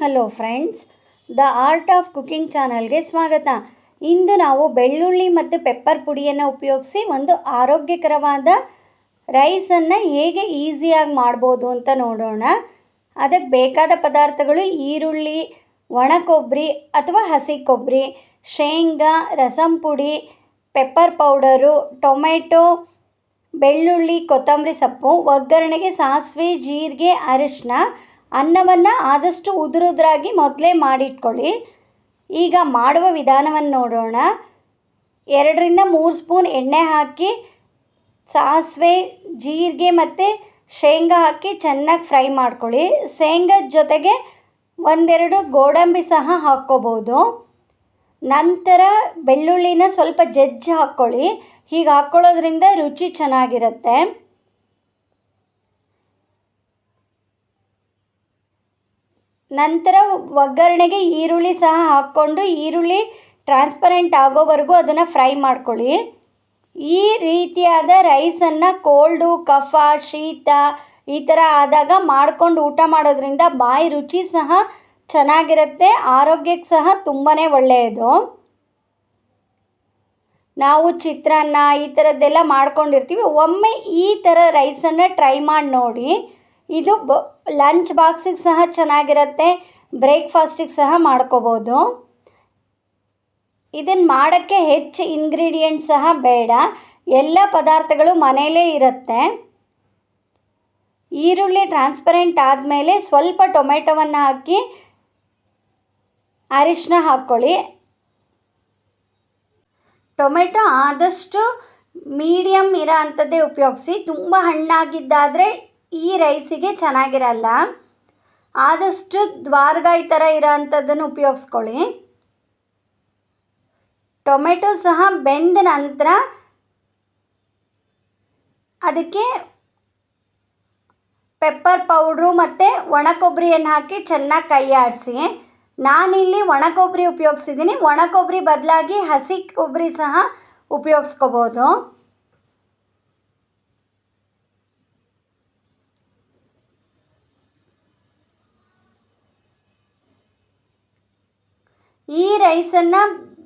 Hello friends, the art of cooking ಚಾನಲ್ಗೆ ಸ್ವಾಗತ. ಇಂದು ನಾವು ಬೆಳ್ಳುಳ್ಳಿ ಮತ್ತು ಪೆಪ್ಪರ್ ಪುಡಿಯನ್ನು ಉಪಯೋಗಿಸಿ ಒಂದು ಆರೋಗ್ಯಕರವಾದ ರೈಸನ್ನು ಹೇಗೆ ಈಸಿಯಾಗಿ ಮಾಡ್ಬೋದು ಅಂತ ನೋಡೋಣ. ಅದಕ್ಕೆ ಬೇಕಾದ ಪದಾರ್ಥಗಳು ಈರುಳ್ಳಿ ಒಣ ಕೊಬ್ಬರಿ ಅಥವಾ ಹಸಿ ಕೊಬ್ಬರಿ ಶೇಂಗಾ, ರಸಂ ಪುಡಿ, ಪೆಪ್ಪರ್ ಪೌಡರು, ಟೊಮೆಟೊ, ಬೆಳ್ಳುಳ್ಳಿ, ಕೊತ್ತಂಬರಿ ಸೊಪ್ಪು, ಒಗ್ಗರಣೆಗೆ ಸಾಸಿವೆ, ಜೀರಿಗೆ ಅರಿಶಿನ ಅನ್ನವನ್ನು ಆದಷ್ಟು ಉದುರುದ್ರಾಗಿ ಮೊದಲೇ ಮಾಡಿಟ್ಕೊಳ್ಳಿ. ಈಗ ಮಾಡುವ ವಿಧಾನವನ್ನು ನೋಡೋಣ. ಎರಡರಿಂದ ಮೂರು ಸ್ಪೂನ್ ಎಣ್ಣೆ ಹಾಕಿ, ಸಾಸಿವೆ, ಜೀರಿಗೆ ಮತ್ತು ಶೇಂಗಾ ಹಾಕಿ ಚೆನ್ನಾಗಿ ಫ್ರೈ ಮಾಡ್ಕೊಳ್ಳಿ. ಶೇಂಗದ ಜೊತೆಗೆ ಒಂದೆರಡು ಗೋಡಂಬಿ ಸಹ ಹಾಕ್ಕೋಬೋದು. ನಂತರ ಬೆಳ್ಳುಳ್ಳಿನ ಸ್ವಲ್ಪ ಜಜ್ಜಿ ಹಾಕ್ಕೊಳ್ಳಿ. ಹೀಗೆ ಹಾಕ್ಕೊಳ್ಳೋದ್ರಿಂದ ರುಚಿ ಚೆನ್ನಾಗಿರುತ್ತೆ. ನಂತರ ಒಗ್ಗರಣೆಗೆ ಈರುಳ್ಳಿ ಸಹ ಹಾಕ್ಕೊಂಡು ಈರುಳ್ಳಿ ಟ್ರಾನ್ಸ್ಪರೆಂಟ್ ಆಗೋವರೆಗೂ ಅದನ್ನು ಫ್ರೈ ಮಾಡ್ಕೊಳ್ಳಿ. ಈ ರೀತಿಯಾದ ರೈಸನ್ನು ಕೋಲ್ಡು ಕಫ ಶೀತ ಈ ಥರ ಆದಾಗ ಮಾಡ್ಕೊಂಡು ಊಟ ಮಾಡೋದ್ರಿಂದ ಬಾಯಿ ರುಚಿ ಸಹ ಚೆನ್ನಾಗಿರುತ್ತೆ, ಆರೋಗ್ಯಕ್ಕೆ ಸಹ ತುಂಬಾ ಒಳ್ಳೆಯದು. ನಾವು ಚಿತ್ರಾನ್ನ ಈ ಥರದ್ದೆಲ್ಲ ಮಾಡ್ಕೊಂಡಿರ್ತೀವಿ. ಒಮ್ಮೆ ಈ ಥರ ರೈಸನ್ನು ಟ್ರೈ ಮಾಡಿ ನೋಡಿ. ಇದು ಬ ಲಂಚ್ ಬಾಕ್ಸಿಗೆ ಸಹ ಚೆನ್ನಾಗಿರುತ್ತೆ ಬ್ರೇಕ್ಫಾಸ್ಟಿಗೆ ಸಹ ಮಾಡ್ಕೋಬೋದು. ಇದನ್ನು ಮಾಡೋಕ್ಕೆ ಹೆಚ್ಚು ಇಂಗ್ರೀಡಿಯೆಂಟ್ ಸಹ ಬೇಡ. ಎಲ್ಲ ಪದಾರ್ಥಗಳು ಮನೆಯಲ್ಲೇ ಇರುತ್ತೆ. ಈರುಳ್ಳಿ ಟ್ರಾನ್ಸ್ಪರೆಂಟ್ ಆದಮೇಲೆ ಸ್ವಲ್ಪ ಟೊಮೆಟೊವನ್ನು ಹಾಕಿ ಅರಿಶಿನ ಹಾಕ್ಕೊಳ್ಳಿ. ಟೊಮೆಟೊ ಆದಷ್ಟು ಮೀಡಿಯಮ್ ಇರೋ ಅಂಥದ್ದೇ ಉಪಯೋಗಿಸಿ. ತುಂಬ ಹಣ್ಣಾಗಿದ್ದಾದರೆ ಈ ರೈಸಿಗೆ ಚೆನ್ನಾಗಿರಲ್ಲ. ಆದಷ್ಟು ದ್ವಾರಗಾಯಿ ಥರ ಇರೋ ಅಂಥದ್ದನ್ನು ಉಪಯೋಗಿಸ್ಕೊಳ್ಳಿ. ಟೊಮೆಟೊ ಸಹ ಬೆಂದ ನಂತರ ಅದಕ್ಕೆ ಪೆಪ್ಪರ್ ಪೌಡ್ರು ಮತ್ತು ಒಣ ಕೊಬ್ಬರಿಯನ್ನು ಹಾಕಿ ಚೆನ್ನಾಗಿ ಕೈ ಆಡಿಸಿ. ನಾನಿಲ್ಲಿ ಒಣ ಕೊಬ್ಬರಿ ಉಪಯೋಗಿಸಿದ್ದೀನಿ. ಒಣ ಕೊಬ್ಬರಿ ಬದಲಾಗಿ ಹಸಿ ಕೊಬ್ಬರಿ ಸಹ ಉಪಯೋಗಿಸ್ಕೋಬೋದು. ಈ ರೈಸನ್ನು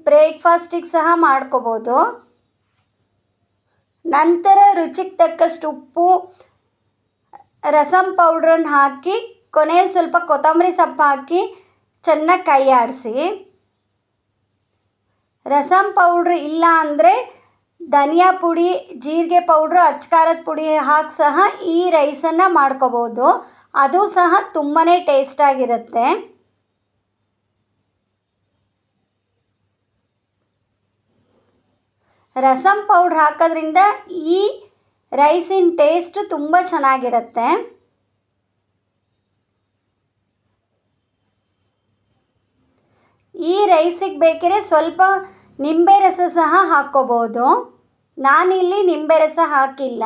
ಬ್ರೇಕ್ಫಾಸ್ಟಿಗೆ ಸಹ ಮಾಡ್ಕೋಬೋದು. ನಂತರ ರುಚಿಗೆ ತಕ್ಕಷ್ಟು ಉಪ್ಪು, ರಸಂ ಪೌಡ್ರನ್ನು ಹಾಕಿ, ಕೊನೆಯಲ್ಲಿ ಸ್ವಲ್ಪ ಕೊತ್ತಂಬರಿ ಸೊಪ್ಪು ಹಾಕಿ ಚೆನ್ನಾಗಿ ಕೈ ಆಡಿಸಿ. ರಸಂ ಪೌಡ್ರ್ ಇಲ್ಲ ಅಂದರೆ ಧನಿಯಾ ಪುಡಿ, ಜೀರಿಗೆ ಪೌಡ್ರ್, ಅಚ್ಕಾರದ ಪುಡಿ ಹಾಕಿ ಸಹ ಈ ರೈಸನ್ನು ಮಾಡ್ಕೋಬೋದು. ಅದು ಸಹ ತುಂಬಾ ಟೇಸ್ಟಾಗಿರುತ್ತೆ. ರಸಮ್ ಪೌಡ್ರ್ ಹಾಕೋದ್ರಿಂದ ಈ ರೈಸಿನ ಟೇಸ್ಟ್ ತುಂಬ ಚೆನ್ನಾಗಿರುತ್ತೆ. ಈ ರೈಸಿಗೆ ಬೇಕಿದ್ರೆ ಸ್ವಲ್ಪ ನಿಂಬೆ ರಸ ಸಹ ಹಾಕ್ಕೋಬೋದು ನಾನಿಲ್ಲಿ ನಿಂಬೆ ರಸ ಹಾಕಿಲ್ಲ.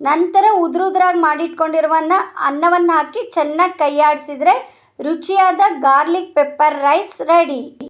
ನಂತರ ಉದುರುದ್ರಾಗಿ ಮಾಡಿಟ್ಕೊಂಡಿರುವ ಅನ್ನವನ್ನು ಹಾಕಿ ಚೆನ್ನಾಗಿ ಕೈ ಆಡಿಸಿದ್ರೆ ರುಚಿಯಾದ ಗಾರ್ಲಿಕ್ ಪೆಪ್ಪರ್ ರೈಸ್ ರೆಡಿ.